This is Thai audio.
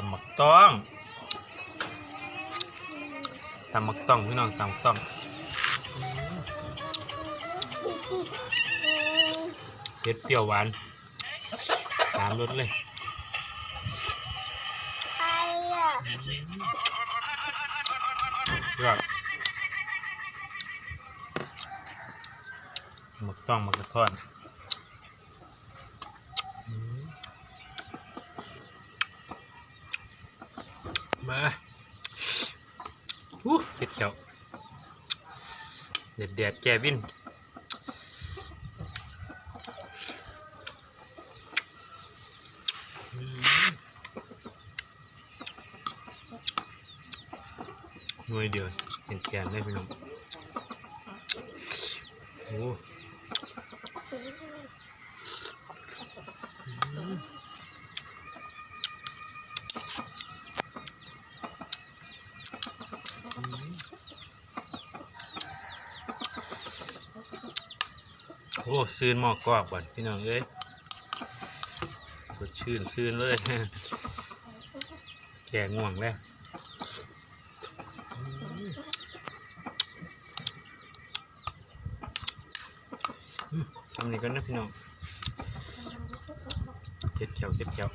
ตำหมักต้องตำหมักต้องพี่น้องตำหมักต้องเผ็ดเปรี้ยวหวานสามรสเลยใครอะยอดหมักต้องหมักกระท้อน มาอู้เผ็ดเขียวเด็ดเด็ดแกวินหน่วยเดียวแกนๆเลยพี่น้องโอ้ โอ้ซื่นหมอกกรอบก่อนพี่น้องเอ้ยสดชื่นซื่นเลย แกง่วงแล้วทำนี่กันนะพี่น้องเจ็ดเขียวเจ็ดเขียว